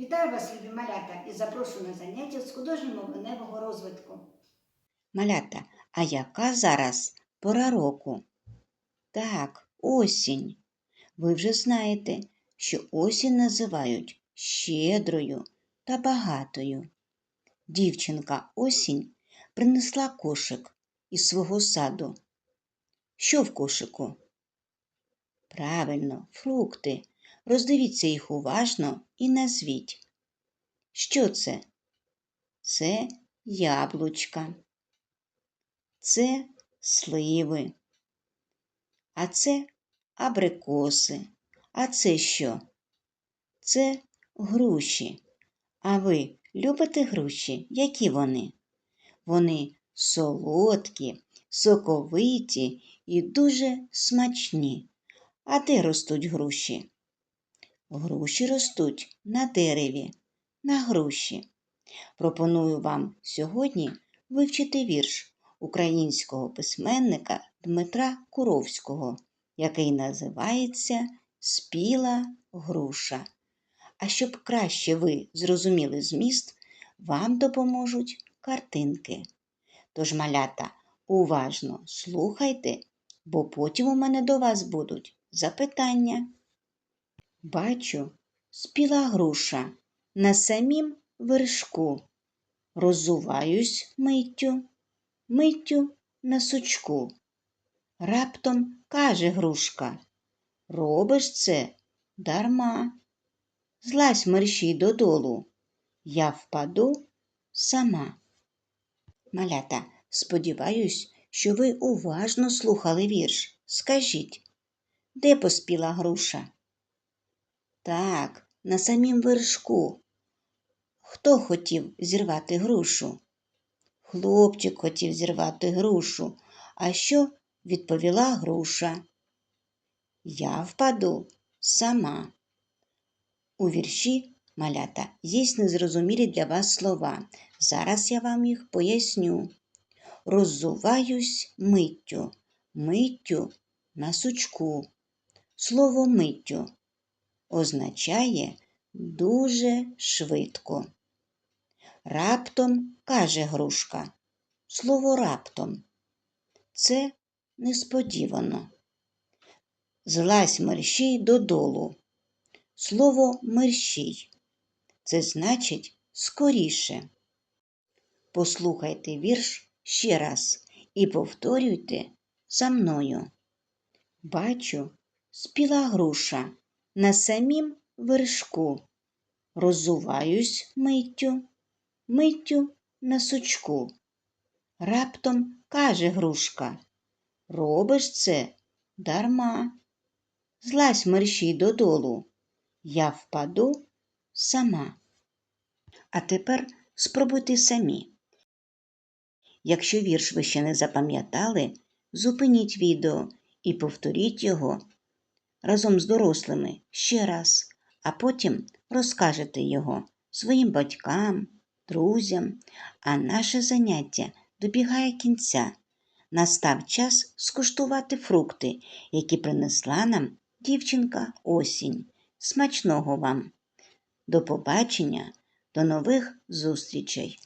Вітаю вас, любі малята, і запрошую на заняття з художнього мовленевого розвитку. Малята, а яка зараз пора року? Так, осінь. Ви вже знаєте, що осінь називають щедрою та багатою. Дівчинка осінь принесла кошик із свого саду. Що в кошику? Правильно, фрукти. Роздивіться їх уважно і назвіть. Що це? Це яблучка. Це сливи. А це абрикоси. А це що? Це груші. А ви любите груші? Які вони? Вони солодкі, соковиті і дуже смачні. А де ростуть груші? Груші ростуть на дереві, на груші. Пропоную вам сьогодні вивчити вірш українського письменника Дмитра Куровського, який називається Спіла груша. А щоб краще ви зрозуміли зміст, вам допоможуть картинки. Тож, малята, уважно слухайте, бо потім у мене до вас будуть запитання. Бачу, спіла груша на самім вершку. Розуваюсь миттю, миттю на сучку. Раптом каже грушка, робиш це дарма. Злазь мерщій додолу, я впаду сама. Малята, сподіваюсь, що ви уважно слухали вірш. Скажіть, де поспіла груша? Так, на самім вершку. Хто хотів зірвати грушу? Хлопчик хотів зірвати грушу. А що відповіла груша? Я впаду сама. У вірші малята є незрозумілі для вас слова. Зараз я вам їх поясню. Роззуваюсь миттю, миттю на сучку. Слово миттю означає дуже швидко. Раптом каже грушка. Слово раптом. Це несподівано. Злазь мерщій додолу. Слово мерщій. Це значить скоріше. Послухайте вірш ще раз і повторюйте за мною. Бачу, спіла груша на самім вершку. Розуваюсь миттю, миттю на сучку. Раптом каже грушка, робиш це дарма. Злазь мерщій додолу, я впаду сама. А тепер спробуйте самі. Якщо вірш ви ще не запам'ятали, зупиніть відео і повторіть його разом з дорослими ще раз, а потім розкажете його своїм батькам, друзям, а наше заняття добігає кінця. Настав час скуштувати фрукти, які принесла нам дівчинка осінь. Смачного вам! До побачення, до нових зустрічей!